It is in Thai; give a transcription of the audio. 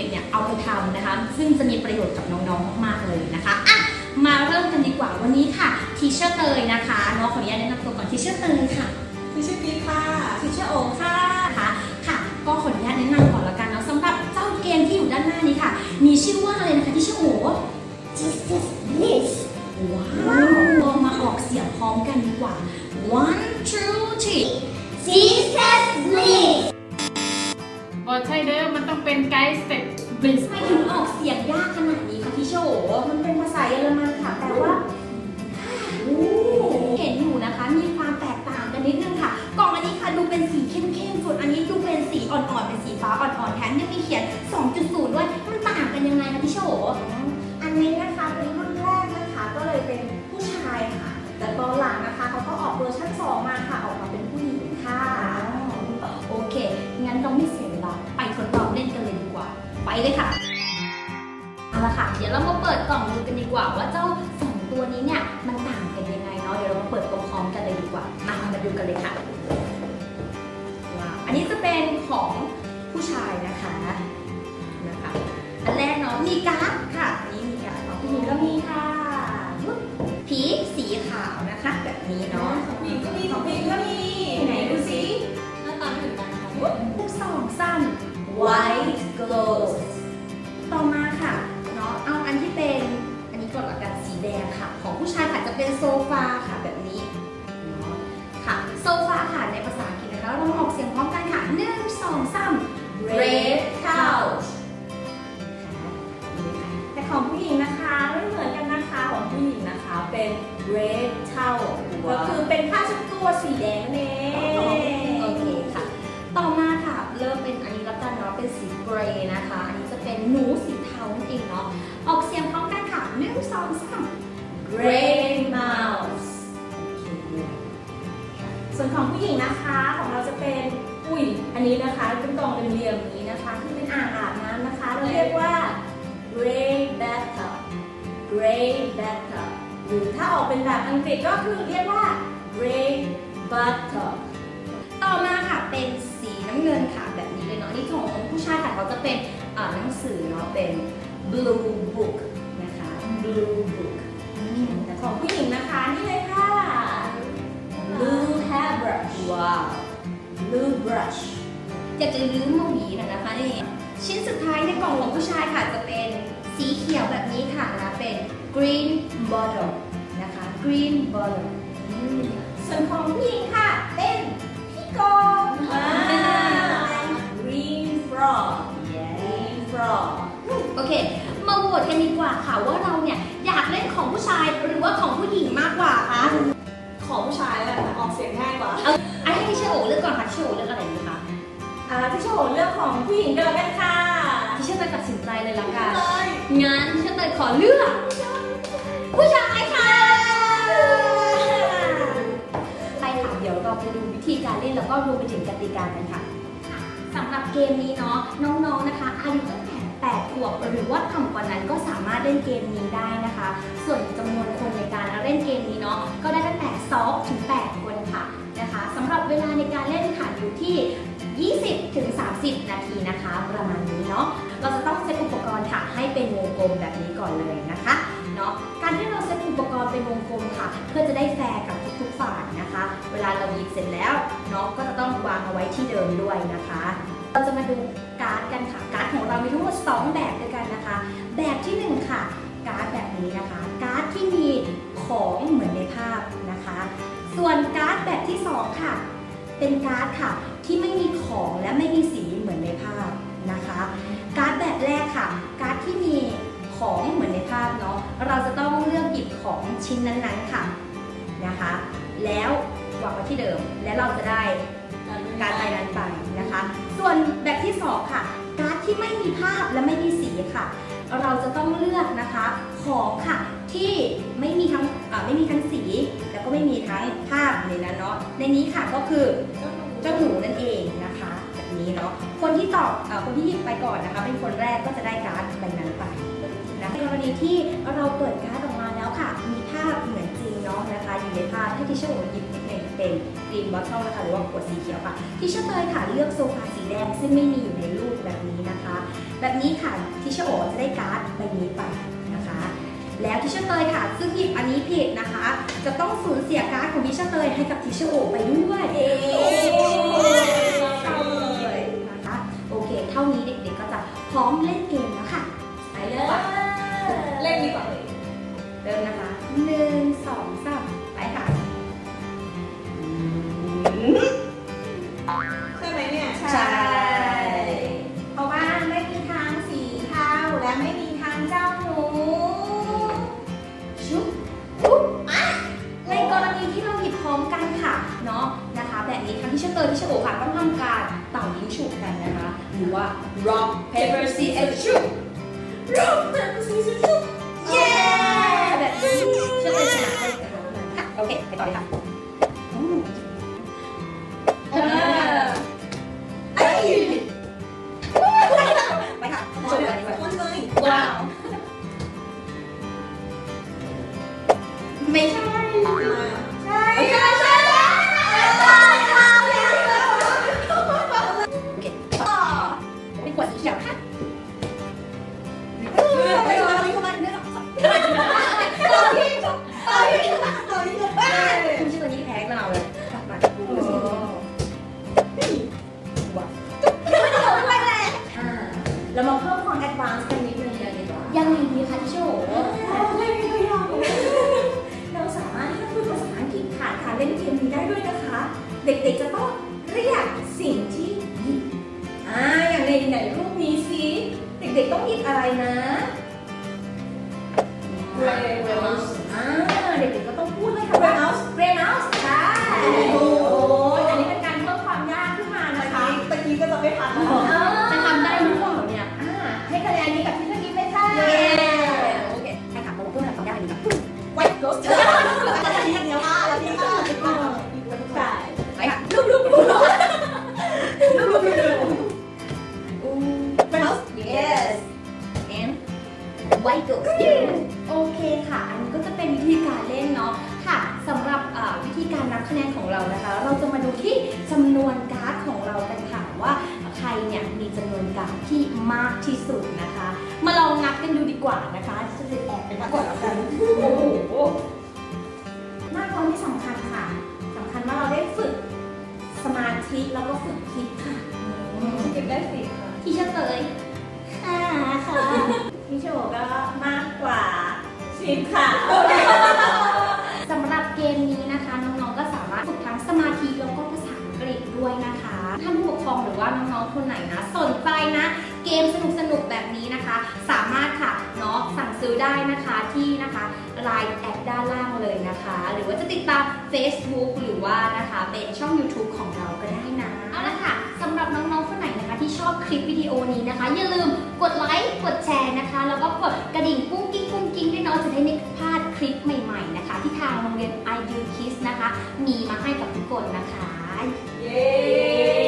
ด็กๆเนี่ยเอาไปทำนะคะ ซึ่งจะมีประโยชน์กับน้องๆมากๆเลยนะคะอะมาเริ่มกันดีกว่าวันนี้ค่ะทีเชอร์เตยนะคะน้องขออนุญาตแนะนำตัวก่อนทีเชอร์เตยค่ะพี่ชื่อพีทค่ะทีเชอร์โอค่ะค่ะค่ะ ก็ขออนุญาตแนะนำก่อนละกันเนาะสำหรับเจ้าเกมที่อยู่ด้านหน้านี้ค่ะ มีชื่อว่าอะไรนะคะทีเชอร์โอ This is this. ว้าวลองมาออกเสียงพร้อมกันดีกว่า one two three เป็นไกด์สเต็ปบิสทำไมถึงออกเสียงยากขนาดนี้คะพี่โชมันเป็นภาษาเยอรมันค่ะ แต่ว่าโอ้เห็นอยู่นะคะ มีความแตกต่างกันนิดนึงค่ะ กล่องอันนี้ค่ะดูเป็นสีเข้มๆ ส่วนอันนี้ดูเป็นสีอ่อนๆ เป็นสีฟ้าอ่อนๆ แถมยังมีเขียน 2.0 ด้วย มันต่างกันยังไงคะพี่โชอันนี้นะคะเป็นรุ่นแรกนะคะ ก็เลยเป็นผู้ชายค่ะ แต่ตอนหลังนะคะเขาก็ออกเวอร์ชัน2มาค่ะออก เลยค่ะเอาละค่ะ เดี๋ยวเรามาเปิดกล่องดูกันดีกว่าว่าเจ้าสองตัวนี้เนี่ยมันต่างกันยังไงเนาะเดี๋ยวเรามาเปิดพร้อมๆกันเลยดีกว่า มามาดูกันเลยค่ะว้าวอันนี้จะเป็นของผู้ชายนะคะนะคะอันแรกเนาะมีการ์ดค่ะอันนี้มีการ์ดเนาะผู้หญิงก็มีค่ะปึ๊บผีสีขาวนะคะ แบบนี้เนาะของผู้หญิงก็มีของผู้หญิงก็มีไหนดูสิหน้าตาไม่เหมือนกันค่ะหนึ่งสองสาม white glows ต่อมาค่ะเนาะเอาอันที่เป็นอันนี้ก่อนละกันสีแดงค่ะ ของผู้ชายค่ะจะเป็นโซฟาค่ะแบบนี้เนาะค่ะโซฟาค่ะในภาษาอังกฤษนะคะเรามาออกเสียงพร้อมกันค่ะหนึ่งสองสาม red couch ค่ะนี่ค่ะแต่ของผู้หญิงนะคะไม่เหมือนกันนะคะของผู้หญิงนะคะเป็น red towel ก็คือเป็นผ้าเชุดตัวสีแดงนั่นเองโอเคค่ะ ต่อมาค่ะ เริ่มเป็นอันนี้ล้วกันเนาะเป็นสีเกรย์นะคะ อันนี้จะเป็นหนูสีเทานั่นเองเนาะออกเสียงพร้อมกันค่ะหนึ่งสองสาม Grey Mouse ส่วนของผู้หญิงนะคะของเราจะเป็นอุ้ยอันนี้นะคะเป็นกล่องเหลี่ยมๆนี้นะคะคือเป็นอ่างอาบน้ำนะคะเราเรียกว่า Grey Bathtub Grey Bathtub หรือถ้าออกเป็นแบบอังกฤษก็คือเรียกว่า Grey Bathtub เขาจะเป็นอ่าหนังสือเนาะเป็น blue book นะคะ blue book แต่ของผู้หญิงนะคะนี่เลยค่ะ Blue Hairbrush ว้าว Blue Brush อยากจะลืมมาหวีหน่อยนะคะนี่ชิ้นสุดท้ายในกล่องของผู้ชายค่ะจะเป็นสีเขียวแบบนี้ค่ะนะเป็น green bottle นะคะ green bottle อืมส่วนของผู้หญิงค่ะ Frog Green Frog โอเค มาโหวตกันดีกว่าค่ะว่าเราเนี่ยอยากเล่นของผู้ชายหรือว่าของผู้หญิงมากกว่าคะ ของผู้ชายแล้วกันออกเสียงง่ายกว่าไอ้ให้เชโอเลือกก่อนค่ะเชโอเลือกอะไรดีคะอ่าที่โชว์เรื่องของผู้หญิงกันแล้วกันค่ะที่เชอร์เตยตัดสินใจเลยละกัน เลยงั้นเชอร์เตยขอเลือก ผู้ชายค่ะ ไปค่ะ เดี๋ยวเราไปดูวิธีการเล่นแล้วก็รวมไปถึงกติกากันค่ะ สำหรับเกมนี้เนาะน้องๆนะคะอายุตั้งแต่8ขวบหรือว่าต่ำกว่านั้นก็สามารถเล่นเกมนี้ได้นะคะ ส่วนจำนวนคนในการเล่นเกมนี้เนาะก็ได้ตั้งแต่2ถึง8คนค่ะนะคะสำหรับเวลาในการเล่นค่ะอยู่ที่ 20ถึง30 นาทีนะคะ ประมาณนี้เนาะเราจะต้องเซตอุปกรณ์ค่ะ ให้เป็นวงกลมแบบนี้ก่อนเลยนะคะเนาะการที่เราเซตอุปกรณ์เป็นวงกลมค่ะ เพื่อจะได้แฟร์กับ ทุกๆฝ่ายนะคะ เวลาเราหยิบเสร็จแล้วน้องก็จะต้องวางเอาไว้ที่เดิมด้วยนะคะ เราจะมาดูการ์ดกันค่ะ การ์ดของเรามีทั้งหมด2แบบด้วยกันนะคะ แบบที่ 1 ค่ะ การ์ดแบบนี้นะคะ การ์ดที่มีของเหมือนในภาพนะคะ ส่วนการ์ดแบบที่ 2 ค่ะ เป็นการ์ดค่ะที่ไม่มีของและไม่มีสีเหมือนในภาพนะคะ การ์ดแบบแรกค่ะ การ์ดที่มีของเหมือนในภาพเนาะ เราจะต้องเลือกหยิบของชิ้นนั้นๆค่ะ นะคะ แล้ววางไว้ที่เดิมและเราจะได้การใบนั้นไปนะคะ ส่วนแบบที่2ค่ะ การ์ดที่ไม่มีภาพและไม่มีสีค่ะ เราจะต้องเลือกนะคะของค่ะที่ไม่มีทั้งไม่มีทั้งสี แล้วก็ไม่มีทั้งภาพในนั้นเนาะในนี้ค่ะก็คือเจ้าหนูนั่นเองนะคะแบบนี้เนาะคนที่ตอบอคนที่หยิบไปก่อนนะคะ เป็นคนแรกก็จะได้การ์ดใบนั้นไปนะในกรณีที่เราเปิดการ์ดออกมาแล้วค่ะ มีภาพเหมือนจริง เนาะนะคะอยู่ในภาพให้ที่เชอร์หยิบนิดหนึ่งเป็นกรีนบอทเทิลนะคะหรือว่าขวดสีเขียวค่ะที่เชอร์เตยค่ะเลือกโซฟาสีแดงซึ่งไม่มีอยู่ในรูปแบบนี้นะคะ แบบนี้ค่ะทิชโอจะได้การ์ดใบนี้ไปนะคะ แล้วทิชเตยค่ะ ซึ่งหยิบอันนี้ผิดนะคะ จะต้องสูญเสียการ์ดของทิชเตยให้กับทิชโอไปด้วยเเลยนะคะโอเค เท่านี้เด็กๆก็จะพร้อมเล่นเกมแล้วค่ะไปเลยเล่นดีกว่า เลยเริ่มนะคะหนึ่งสองสามไปค่ะใช่ไหมเนี่ยใช่ เพราะว่าไม่มีทางสีเทาและไม่มีทางเจ้าหนูชุบปุ๊บอะในกรณีที่เราหยิบพร้อมกันค่ะเนาะนะคะ แบบนี้ทั้งที่เชเตอร์ที่เชโอค่ะต้องทำการเป่ายิงฉุบกันนะคะ หรือว่า rock paper ไม่ใด้ด้วยนะคะ เด็กๆจะต้องเรียกสิ่งที่หยิบอ่าอย่างในไหนรูปนี้สิเด็กๆต้องหยิบอะไรนะ Reynolds อ่าเด็กๆก็ต้องพูดเลยค่ะ Reynolds Reynolds ใช่โอ้ย white ghost โอเคค่ะ อันนี้ก็จะเป็นวิธีการเล่นเนาะค่ะสำหรับอ่าวิธีการนับคะแนนของเรานะคะ เราจะมาดูที่จำนวนการ์ดของเรากันค่ะว่าใครเนี่ยมีจำนวนการ์ดที่มากที่สุดนะคะ มาลองนับกันดูดีกว่านะคะจะแอบไปนับก่อนแล้วกันโอ้โหมากกว่าที่สำคัญค่ะสำคัญว่าเราได้ฝึกสมาธิแล้วก็ฝึกคิดค่ะคิดได้สิค่ะที่เชเตยค่ะค่ะ สิบค่ะ สำหรับเกมนี้นะคะ น้องๆ ก็สามารถฝึกทั้งสมาธิแล้วก็ภาษาอังกฤษด้วยนะคะ ท่านผู้ปกครองหรือว่าน้องๆ คนไหนนะ สนใจนะ เกมสนุกๆ แบบนี้นะคะ สามารถค่ะเนาะสั่งซื้อได้นะคะที่นะคะ Line แอดด้านล่างเลยนะคะ หรือว่าจะติดตาม Facebook หรือว่านะคะเป็นช่อง YouTube ของเราก็ได้นะ เอาละค่ะ รับน้องๆคนไหนนะคะ ที่ชอบคลิปวิดีโอนี้นะคะ อย่าลืมกดไลค์ กดแชร์นะคะ แล้วก็กดกระดิ่งกุ้งกิ้งกุ้งกิ้งด้วยเนาะจะได้ไม่พลาดคลิปใหม่ๆนะคะ ที่ทางโรงเรียน i d Kids นะคะ มีมาให้กับทุกคนนะคะ เย้